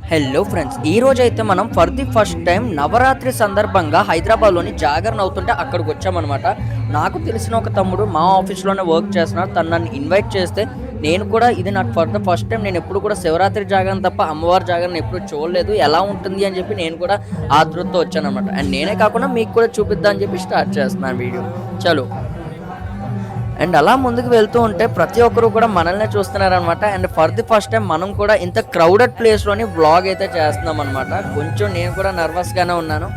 Hello friends ఈ రోజు అయితే మనం for the first time Navaratri సందర్భంగా హైదరాబాద్లోని జాగరణ అవుతుంటే అక్కడికి వచ్చామన్నమాట. నాకు తెలిసిన ఒక తమ్ముడు మా ఆఫీస్లోనే వర్క్ చేస్తున్నాడు. తను నన్ను ఇన్వైట్ చేస్తే నేను కూడా ఇది నాకు ఫర్ ద ఫస్ట్ టైం నేను ఎప్పుడు కూడా శివరాత్రి జాగరణ తప్ప అమ్మవారి జాగరణ ఎప్పుడు చూడలేదు. ఎలా ఉంటుంది అని చెప్పి నేను కూడా ఆతృతతో వచ్చాను అనమాట అండ్ నేనే కాకుండా మీకు కూడా చూపిద్దాం అని చెప్పి స్టార్ట్ చేస్తున్నాను వీడియో. చలో. అండ్ అలా ముందుకు వెళ్తూ ఉంటే ప్రతి ఒక్కరు కూడా మనల్ని చూస్తున్నారనమాట and for the first time మనం కూడా ఇంత క్రౌడెడ్ ప్లేస్లోని వ్లాగ్ అయితే చేస్తున్నాం అనమాట కొంచెం నేను కూడా నర్వస్గానే ఉన్నాను.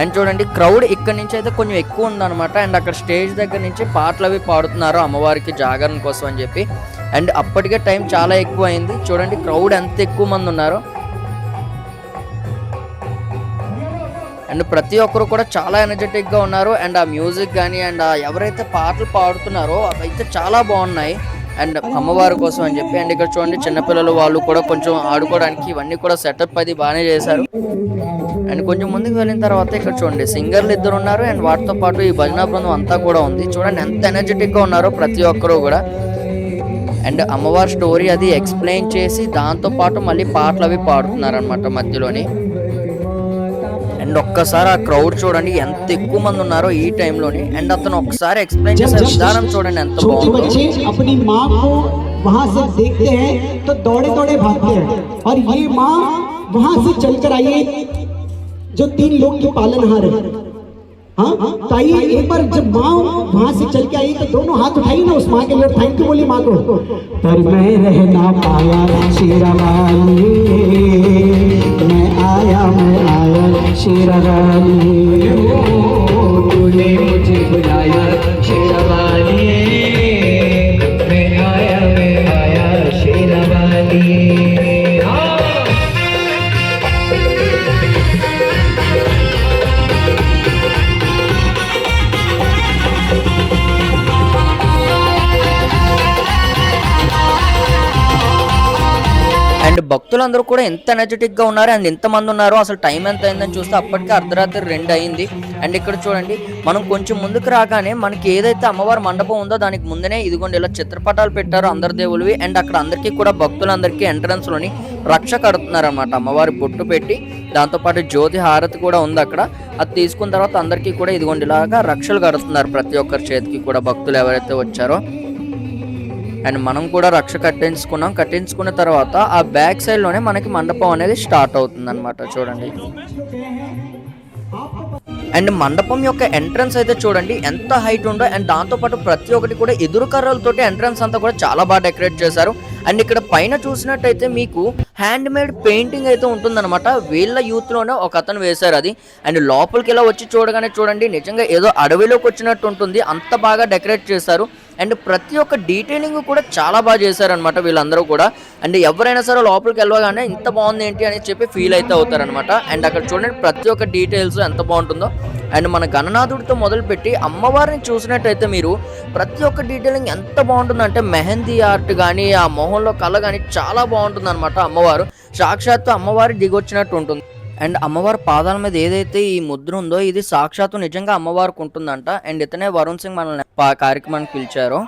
అండ్ చూడండి క్రౌడ్ ఇక్కడ నుంచి అయితే కొంచెం ఎక్కువ ఉందన్నమాట. అండ్ అక్కడ స్టేజ్ దగ్గర నుంచి పాటలు అవి పాడుతున్నారు అమ్మవారికి జాగరణ కోసం అని చెప్పి. అండ్ అప్పటికే టైం చాలా ఎక్కువ అయింది చూడండి క్రౌడ్ ఎంత ఎక్కువ మంది ఉన్నారు. అండ్ ప్రతి ఒక్కరు కూడా చాలా ఎనర్జెటిక్గా ఉన్నారు. అండ్ ఆ మ్యూజిక్ కానీ అండ్ ఆ ఎవరైతే పాటలు పాడుతున్నారో అవైతే చాలా బాగున్నాయి. అండ్ అమ్మవారి కోసం అని చెప్పి అండ్ ఇక్కడ చూడండి చిన్నపిల్లలు వాళ్ళు కూడా కొంచెం ఆడుకోవడానికి ఇవన్నీ కూడా సెటప్ అది బాగానే చేశారు. అండ్ కొంచెం ముందుకు వెళ్ళిన తర్వాత ఇక్కడ చూడండి సింగర్లు ఇద్దరు ఉన్నారు. అండ్ వాటితో పాటు ఈ భజన బృందం అంతా కూడా ఉంది. చూడండి ఎంత ఎనర్జెటిక్గా ఉన్నారో ప్రతి ఒక్కరు కూడా. అండ్ అమ్మవారి స్టోరీ అది ఎక్స్ప్లెయిన్ చేసి దాంతో పాటు మళ్ళీ పాటలు అవి పాడుతున్నారు అనమాట మధ్యలోని అండ్ ఒక్కసారి ఆ క్రౌడ్ చూడండి ఎంత ఎక్కువ మంది ఉన్నారో ఈ టైంలోని అండ్ అతను ఒక్కసారి ఎక్స్ప్లెయిన్ చేసే విధానం చూడండి ఎంత छोटे బాగుందో बच्चे अपनी माँ को वहाँ से देखते हैं तो दौड़े दौड़े भागते हैं और ये माँ वहाँ से चलकर आई है जो तीन लोग की पालनहार है हाँ? तो एक बार जब माँ वहाँ से चल के आई तो दोनों हाथ उठाई ना उस माँ के लिए थैंक यू बोली माँ को। पर मैं रह ना पाया शेरा मैं आया मैं आया शेरवाली అండ్ భక్తులందరూ కూడా ఎంత ఎనర్జెటిక్గా ఉన్నారు అండ్ ఎంత మంది ఉన్నారు అసలు టైం ఎంత అయిందని చూస్తే అప్పటికే అర్ధరాత్రి రెండు అయింది. అండ్ ఇక్కడ చూడండి మనం కొంచెం ముందుకు రాగానే మనకి ఏదైతే అమ్మవారి మండపం ఉందో దానికి ముందనే ఇదిగోండి ఇలా చిత్రపటాలు పెట్టారు అందరి దేవుళ్ళవి. అండ్ అక్కడ అందరికీ కూడా భక్తులందరికీ ఎంట్రన్స్లోని రక్ష కడుతున్నారు అనమాట అమ్మవారి బొట్టు పెట్టి. దాంతోపాటు జ్యోతి హారతి కూడా ఉంది అక్కడ. అది తీసుకున్న తర్వాత అందరికీ కూడా ఇదిగోండి ఇలాగా రక్షలు కడుతున్నారు ప్రతి ఒక్కరి చేతికి కూడా భక్తులు ఎవరైతే వచ్చారో. అండ్ మనం కూడా రక్ష కట్టించుకున్నాం. కట్టించుకున్న తర్వాత ఆ బ్యాక్ సైడ్లోనే మనకి మండపం అనేది స్టార్ట్ అవుతుంది అనమాట చూడండి. అండ్ మండపం యొక్క ఎంట్రన్స్ అయితే చూడండి ఎంత హైట్ ఉందో అండ్ దాంతోపాటు ప్రతి ఒక్కటి కూడా ఎదురు కర్రలతోటి ఎంట్రన్స్ అంతా కూడా చాలా బాగా డెకరేట్ చేశారు. అండ్ ఇక్కడ పైన చూసినట్టయితే మీకు హ్యాండ్ మేడ్ పెయింటింగ్ అయితే ఉంటుందన్నమాట. వీళ్ళ యూత్లోనే ఒక అతను వేశారు అది. అండ్ లోపలికి ఇలా వచ్చి చూడగానే చూడండి నిజంగా ఏదో అడవిలోకి వచ్చినట్టు ఉంటుంది. అంత బాగా డెకరేట్ చేశారు. అండ్ ప్రతి ఒక్క డీటెయిలింగ్ కూడా చాలా బాగా చేశారనమాట వీళ్ళందరూ కూడా. అండ్ ఎవరైనా సరే లోపలికి వెళ్ళగానే ఇంత బాగుంది ఏంటి అని చెప్పి ఫీల్ అయితే అవుతారనమాట అండ్ అక్కడ చూడండి ప్రతి ఒక్క డీటెయిల్స్ ఎంత బాగుంటుందో. అండ్ మన గణనాథుడితో మొదలుపెట్టి అమ్మవారిని చూసినట్టయితే మీరు ప్రతి ఒక్క డీటెయిలింగ్ ఎంత బాగుంటుందంటే మెహందీ ఆర్ట్ కానీ ఆ మొహంలో కళ కానీ చాలా బాగుంటుంది అనమాట అమ్మవారు. సాక్షాత్తు అమ్మవారి దిగొచ్చినట్టు ఉంటుంది. అండ్ అమ్మవారి పాదాల మీద ఏదైతే ఈ ముద్ర ఉందో ఇది సాక్షాత్తు నిజంగా అమ్మవారికి ఉంటుందంట. అండ్ ఇతనే వరుణ్ సింగ్ మనల్ని కార్యక్రమానికి పిలిచారు.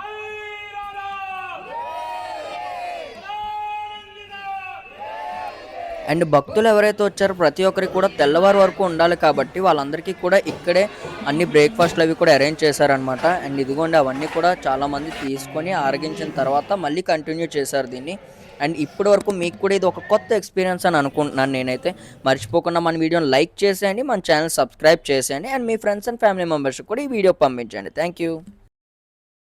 అండ్ భక్తులు ఎవరైతే వచ్చారో ప్రతి ఒక్కరికి కూడా తెల్లవారు వరకు ఉండాలి కాబట్టి వాళ్ళందరికీ కూడా ఇక్కడే అన్ని బ్రేక్ఫాస్ట్లు అవి కూడా అరేంజ్ చేశారనమాట అండ్ ఇదిగోండి అవన్నీ కూడా చాలామంది తీసుకొని ఆరగించిన తర్వాత మళ్ళీ కంటిన్యూ చేశారు దీన్ని. అండ్ ఇప్పటి వరకు మీకు కూడా ఇది ఒక కొత్త ఎక్స్పీరియన్స్ అని అనుకుంటున్నాను నేనైతే. మర్చిపోకుండా మన వీడియోని లైక్ చేసేయండి మన ఛానల్ సబ్స్క్రైబ్ చేసేయండి అండ్ మీ ఫ్రెండ్స్ అండ్ ఫ్యామిలీ మెంబర్స్ కూడా ఈ వీడియో పంపించండి. Thank you